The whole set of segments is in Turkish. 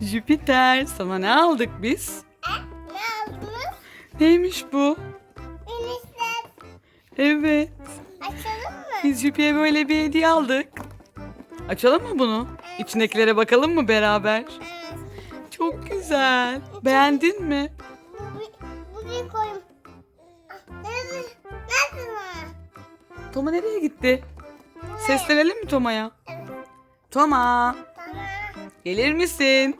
Jüpiter sana ne aldık biz? Ne aldınız? Neymiş bu? Enişler Evet. açalım mı? Biz Jüpiter'e böyle bir hediye aldık. Açalım mı bunu? İçindekilere bakalım mı beraber? Evet. Çok güzel. Beğendin mi? Bu, bir- bu bir koyun. Ah, Nerede? Nerede var? Toma nereye gitti? Seslenelim mi Toma'ya? Evet. Toma, Tamam. gelir misin?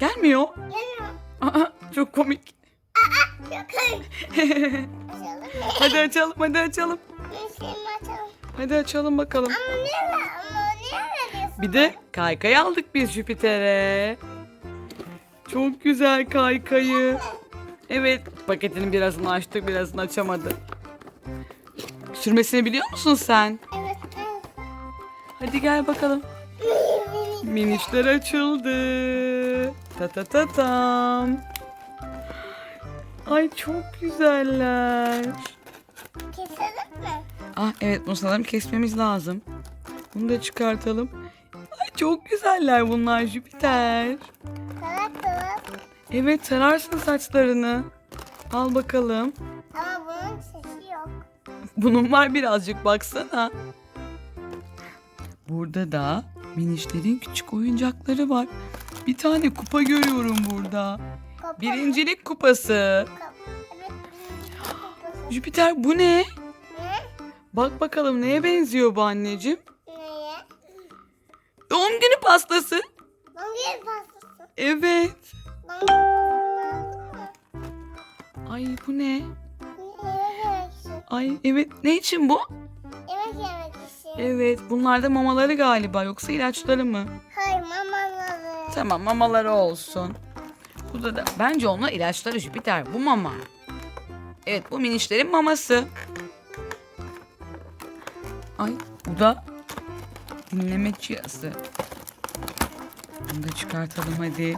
Gelmiyor. Geliyorum. Aa, çok komik. Hayır. Açalım mı? hadi açalım, hadi açalım. Açalım. Hadi açalım bakalım. Ama ne var? Ama ne veriyorsun? Bir de kaykay aldık biz Jüpiter'e. Çok güzel kaykayı. Evet, paketinin birazını açtık, birazını açamadı. Sürmesini biliyor musun sen? Evet. Hadi gel bakalım. Minişler açıldı. Ta ta ta tam. Ay çok güzeller. Keselim mi? Ah evet bunu sanırım kesmemiz lazım. Bunu da çıkartalım. Ay çok güzeller bunlar Jüpiter. Salak. Evet tararsın saçlarını. Al bakalım. Ama bunun sesi yok. Bunun var birazcık baksana. Burada da minişlerin küçük oyuncakları var. Bir tane kupa görüyorum burada. Kapat. Birincilik kupası. Evet. kapatın. Jüpiter bu ne? Ne? Bak bakalım neye benziyor bu anneciğim? Neye? Doğum günü pastası. Doğum günü pastası. Evet. Ay bu ne? Ay evet ne için bu? Yemek yemek için. Evet bunlar da mamaları galiba yoksa ilaçları mı? Hayır mamaları. Tamam mamaları olsun. Burada da bence onlar ilaçları Jüpiter bu mama. Evet bu minişlerin maması. Ay bu da dinleme cihazı. Bunu da çıkartalım hadi.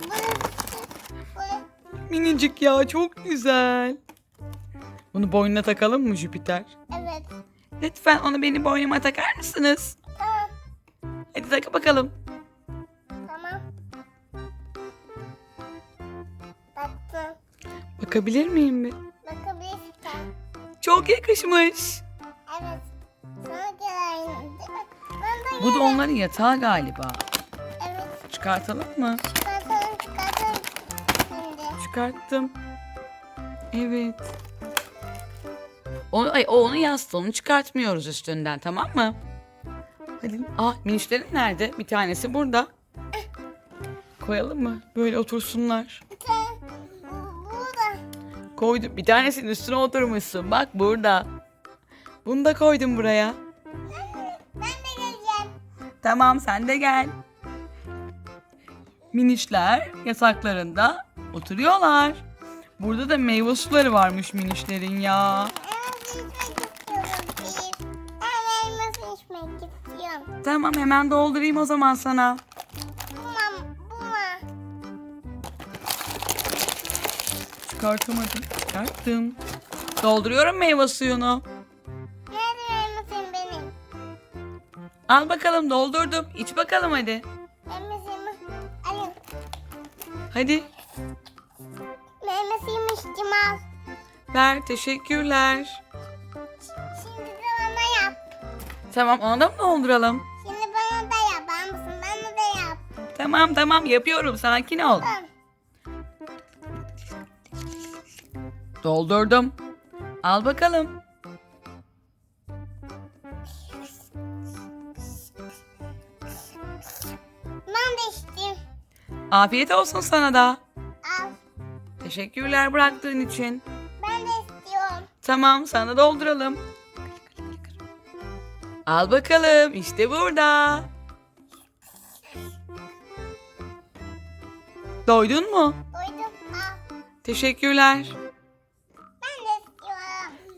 Minicik ya çok güzel. Bunu boynuna takalım mı Jüpiter? evet. Lütfen onu benim boynuma takar mısınız? Hadi taka bakalım. Bakabilir miyim bir? Bakabilirsin. Çok yakışmış. Evet. Sana gelen Bu da onların yatağı galiba. Evet. Çıkartalım mı? Çıkartalım çıkartalım. Şimdi. Çıkarttım. Evet. O, ay, o onun yastığı. Onu çıkartmıyoruz üstünden tamam mı? Hadi. Aa minişlerin nerede? Bir tanesi burada. Koyalım mı? Böyle otursunlar. Koydum. Bir tanesinin üstüne oturmuşsun. Bak burada. Bunu da koydum buraya. Ben de geleceğim. Tamam sen de gel. Minişler yataklarında oturuyorlar. Burada da meyve suları varmış minişlerin ya. Elması içmek istiyorum. Ben elması içmek istiyorum. Tamam hemen doldurayım o zaman sana. Çıkartamadım. Çıkarttım. Dolduruyorum meyve suyunu. Nerede elmasım benim? Al bakalım doldurdum. İç bakalım hadi. Elmasımı alayım. Hadi. Elmasımı içtim al. Ver teşekkürler. Şimdi de bana yap. Tamam ona da mı dolduralım? Şimdi bana da yap. Ben mısın? Bana da yap. Tamam tamam yapıyorum sakin ol. Tamam. Doldurdum. Al bakalım. Ben de içtim. Afiyet olsun sana da. Al. Teşekkürler bıraktığın için. Ben de istiyorum. Tamam sana dolduralım. Al bakalım işte burada. Doydun mu? Doydum. Al. Teşekkürler.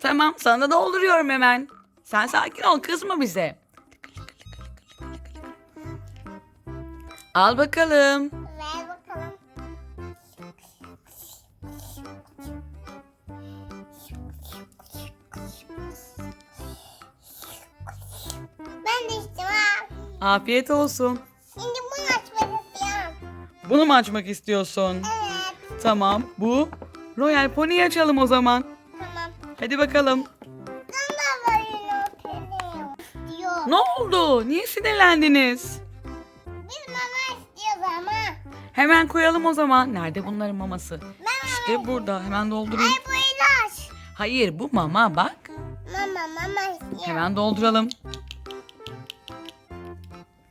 Tamam sana dolduruyorum hemen. Sen sakin ol kızma bize. Al bakalım. Ver bakalım. Ben de içtim. Afiyet olsun. Şimdi bunu açmak istiyorum. Bunu mu açmak istiyorsun? Evet. Tamam. Bu Royal Pony'yi açalım o zaman. Hadi bakalım. Ne oldu? Niye sinirlendiniz? Biz mama istiyoruz ama. Hemen koyalım o zaman. Nerede bunların maması? Mama. İşte burada. Hemen doldurayım. Ay bu ilaç. Hayır bu mama bak. Mama mama istiyor. Hemen dolduralım.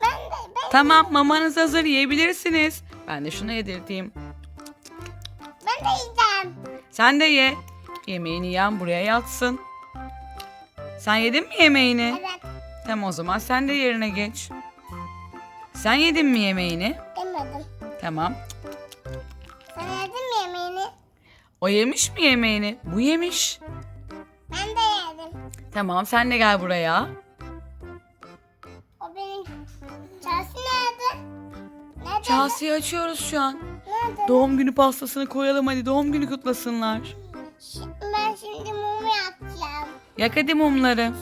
Ben de ben, Tamam mamanız hazır yiyebilirsiniz. Ben de şunu yedirteyim. ben de yiyeceğim. Sen de ye. Yemeğini yiyen buraya yatsın. Sen yedin mi yemeğini? Evet. Tamam o zaman sen de yerine geç. Sen yedin mi yemeğini? Yemedim. Tamam. Sen yedin mi yemeğini? O yemiş mi yemeğini? Bu yemiş. Ben de yedim. Tamam sen de gel buraya. O benim. Chelsea nerede? Nerede? Chelsea'yi açıyoruz şu an. Nerede? Doğum günü pastasını koyalım hadi doğum günü kutlasınlar. Şi- Yak hadi mumları.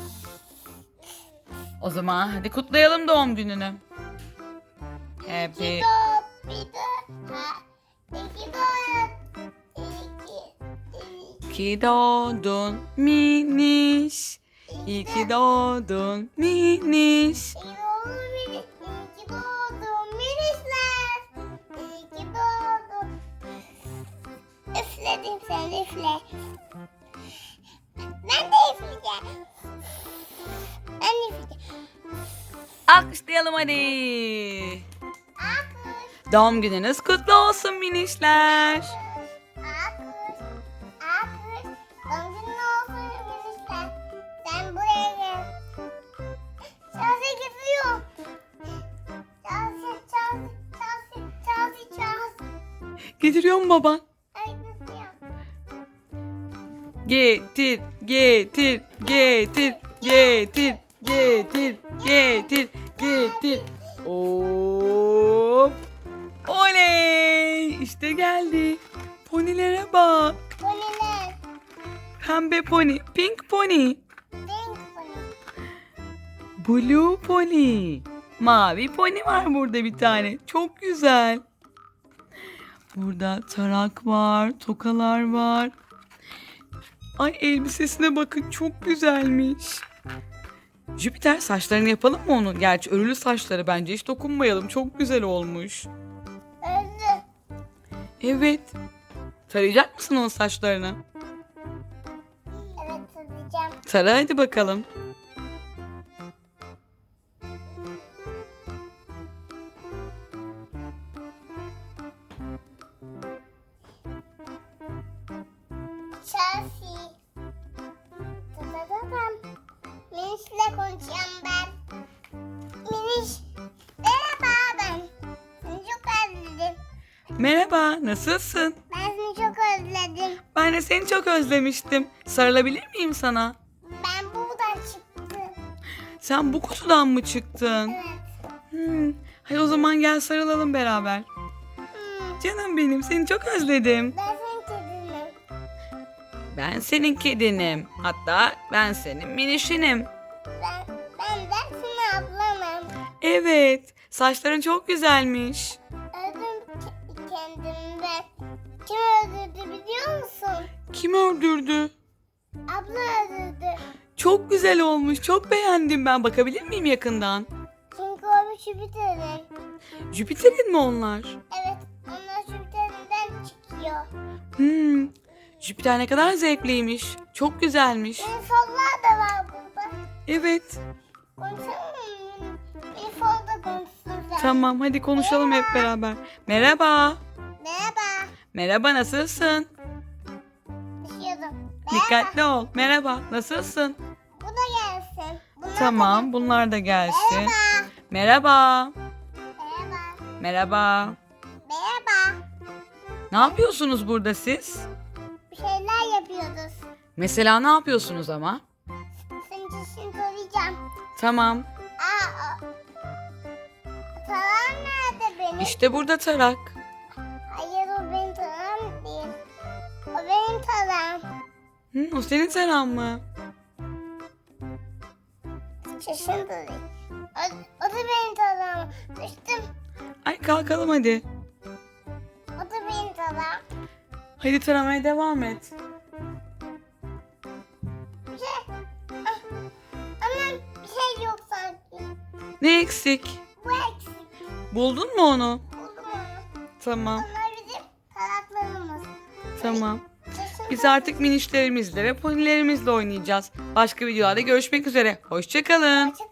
O zaman hadi kutlayalım doğum gününü. Happy. İki doğ, bir de, ha, iki doğ, iki, iki, doğdun miniş. İyi ki doğdun miniş. iyi doğdun mini- iyi ki doğdun minisler. İyi ki doğdun. Üfledim sen üfle. Üfleyeceğim. Ben üfleyeceğim. Alkışlayalım hadi. Akış, Doğum gününüz kutlu olsun minişler. akış, akış. Doğum günün olsun minisler. Sen buraya gel. Chelsea gidiyor. Chelsea, Chelsea, Chelsea, Chelsea, Chelsea. Getiriyor mu baban? Ay. Getir, getir, getir, getir, getir, getir, getir. Hop. Oley! İşte geldi. Ponilere bak. Poniler. Pembe pony, pink pony, Pink pony. blue pony. Mavi pony var burada bir tane. Çok güzel. Burada tarak var, tokalar var. Ay elbisesine bakın çok güzelmiş. Jüpiter saçlarını yapalım mı onu? Gerçi örülü saçları bence hiç dokunmayalım. Çok güzel olmuş. Öldü. Evet. Tarayacak mısın onun saçlarını? Evet söyleyeceğim. Tara hadi bakalım. Miniş. Merhaba ben. Seni çok özledim. Merhaba, nasılsın? Ben seni çok özledim. Ben de seni çok özlemiştim. Sarılabilir miyim sana? Ben buradan çıktım. Sen bu kutudan mı çıktın? Evet. Hmm. Hadi o zaman gel sarılalım beraber. Hmm. Canım benim, seni çok özledim. Ben senin kedinim. Ben senin kedinim. Hatta ben senin minişinim. Ben. Evet, saçların çok güzelmiş. Öldüm ke- kendimi ben. Kim öldürdü biliyor musun? Kim öldürdü? Abla öldürdü. Çok güzel olmuş, çok beğendim ben. Bakabilir miyim yakından? Çünkü o bir Jüpiter'in. Jüpiter'in mi onlar? Evet, onlar Jüpiter'inden çıkıyor. Hmm. Jüpiter ne kadar zevkliymiş. Çok güzelmiş. Uniformlar da var burada. Evet. Konuşalım mı? Tamam hadi konuşalım hep beraber. Merhaba. Merhaba. Merhaba nasılsın? Düşüyordum. Dikkatli ol. Merhaba nasılsın? Bu da gelsin. Bunlar da Tamam bunlar da gelsin. Merhaba. Merhaba. Merhaba. Merhaba. Merhaba. Ne yapıyorsunuz burada siz? Bir şeyler yapıyoruz. Mesela ne yapıyorsunuz ama? Senin için söyleyeceğim. Tamam. İşte burada tarak. Hayır o benim taram değil. O benim taram. Hı, o senin taran mı? Da değil. O, o da benim taram. Düştüm. Ay kalkalım hadi. baba. Hadi taramaya devam et. Bir şey. Ah, Ama bir şey yok sanki. Ne eksik. Buldun mu onu? Tamam, Onlar bizim kanatlarımız. tamam. Biz artık minişlerimizle ve ponilerimizle oynayacağız. Başka videolarda görüşmek üzere. Hoşçakalın. Hoşçakalın.